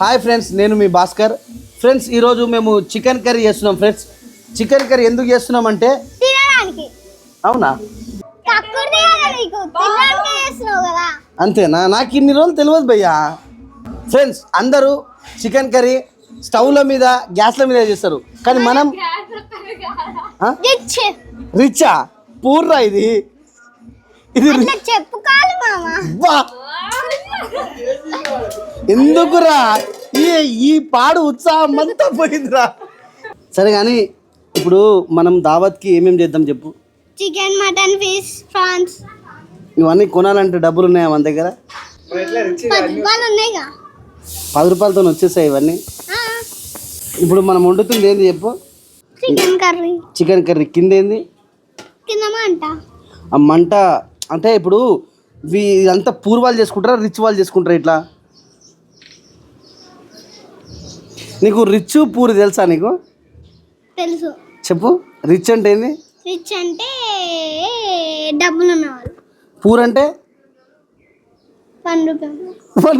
Hi friends నేను మీ Bhaskar. Friends ఈరోజు మేము చికెన్ కర్రీ చేస్తున్నాం ఫ్రెండ్స్. చికెన్ కర్రీ ఎందుకు చేస్తున్నామంటే తినడానికి. అవునా? అంతేనా నాకు. ఇన్ని రోజులు తెలియదు భయ్యా. ఫ్రెండ్స్ అందరూ చికెన్ కర్రీ స్టవ్ల మీద గ్యాస్ల మీద చేస్తారు. కానీ మనం? రిచ్. రిచ్చా? పూర్రా ఇది? ఇది చెప్పుకోవాలి ఎందుకురా? ఈ ఈ పాడు ఉత్సాహం అంతా పోయిందిరా. సరే కానీ ఇప్పుడు మనం దావత్కి ఏమేమి చేద్దాం చెప్పు. చికెన్ మటన్ ఫిష్ ప్రాన్స్ ఇవన్నీ కొనాలంటే డబ్బులు ఉన్నాయా మన దగ్గర? పది రూపాయలు ఉన్నాయిగా. పది రూపాయలతో వచ్చేసాయి ఇవన్నీ. ఇప్పుడు మనం వండుతుంది ఏంది చెప్పు. చికెన్ కర్రీ చికెన్ కర్రీ కింద ఏంది? కింద మంట. ఆ మంట అంటే ఇప్పుడు ఇవి ఇదంతా పూర్వాలు చేసుకుంటారా రిచ్ వాళ్ళు చేసుకుంటారా ఇట్లా? నీకు రిచ్ పూరి తెలుసా నీకు? తెలుసు. చెప్పు. రిచ్ అంటే ఏంది? రిచ్ అంటే డబ్బులు ఉన్నవాళ్ళు పూర్ అంటే? వన్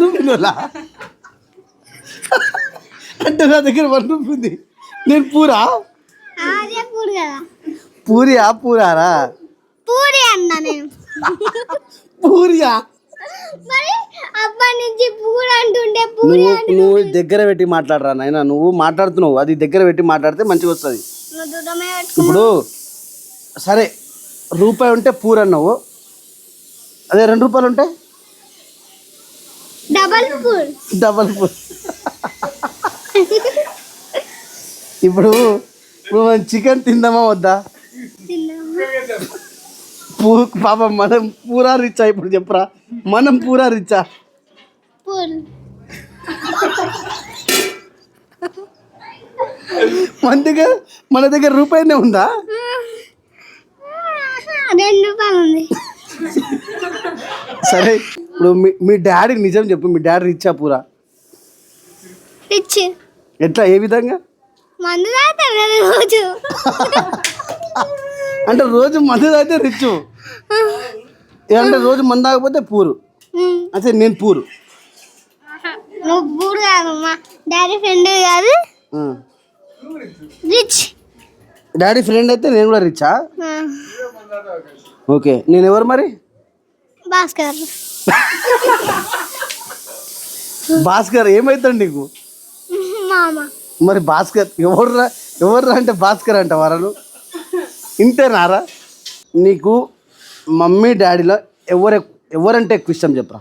రూపీలా అంటే నా దగ్గర వన్ రూపీ ఉంది. నేను పూరా? అదే పూరి కదా. పూరియా పూరారా? పూరి అన్నా నేను. పూరియా? మరి నువ్వు నువ్వు దగ్గర పెట్టి మాట్లాడరా నాయన నువ్వు మాట్లాడుతున్నావు అది దగ్గర పెట్టి మాట్లాడితే మంచిగా వస్తుంది. ఇప్పుడు సరే రూపాయి ఉంటే పూర్ అన్నావు. అదే రెండు రూపాయలు ఉంటే? Double poor. Double poor. ఇప్పుడు ఇప్పుడు మనం చికెన్ తిందామా వద్దా? పూ పాపం మనం పూరా రిచ్చా ఇప్పుడు చెప్పరా? మనం పూరా రిచ్చా పూర్ మన దగ్గర మన దగ్గర రూపాయినే ఉందా? రెండు రూపాయలు ఉంది. సరే ఇప్పుడు మీ మీ డాడీ నిజం చెప్పు మీ డాడీ రిచ్చా పూరా? రిచ్. ఎట్లా ఏ విధంగా? మందు తాగుతారు కదా రోజు. అంటే రోజు మందు తాగితే రిచ్. అంటే రోజు మందు తాగకపోతే పూరు. అంటే నేను పూరు. నువ్వు పూర్ కాదు మా డాడీ ఫ్రెండ్ కాదు. రిచ్. డాడీ ఫ్రెండ్ అయితే నేను కూడా రిచ్చా ఆ. ఓకే నేను ఎవరు మరి? భాస్కర్. భాస్కర్ ఏమవుతాడు నీకు? మరి భాస్కర్ ఎవర్రా ఎవర్రా అంటే భాస్కర్ అంట వరను ఇంతేనారా నీకు మమ్మీ డాడీలో ఎవరు ఎవరంటే ఎక్కువ ఇష్టం చెప్పరా?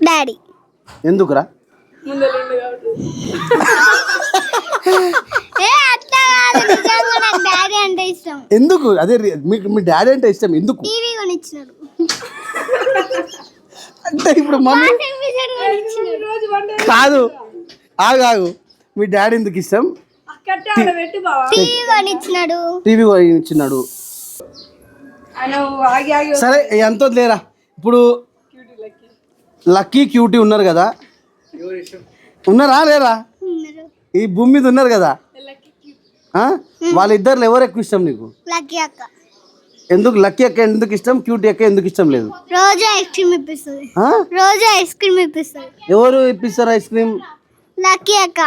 డాడీ. ఎందుకురా? కాదు ఎందుకు? అదే మీకు మీ డాడీ అంటే ఇష్టం. ఎందుకు? అంటే ఇప్పుడు మమ్మీ కాదు. ఆగు ఆగు. మీ డాడీ ఎందుకు ఇష్టం? టీవీ కొనిచ్చినాడు. సరే ఎంతో లేరా ఇప్పుడు లక్కీ క్యూటీ ఉన్నారు కదా? ఉన్నారా లేరా. ఈ భూమి మీద ఉన్నారు కదా? వాళ్ళిద్దరు ఎవరు ఎక్కువ ఇష్టం నీకు? లక్కీ అక్క. ఎందుకు లక్కీ అక్క ఎందుకు ఇష్టం క్యూటీ అక్క ఎందుకు ఇష్టం లేదు? రోజు ఐస్ క్రీమ్ ఇప్పిస్తుంది. ఆ? రోజు ఐస్ క్రీమ్ ఇప్పిస్తుంది. ఎవరు ఇప్పిస్తారు ఐస్ క్రీమ్? లక్కీ అక్క.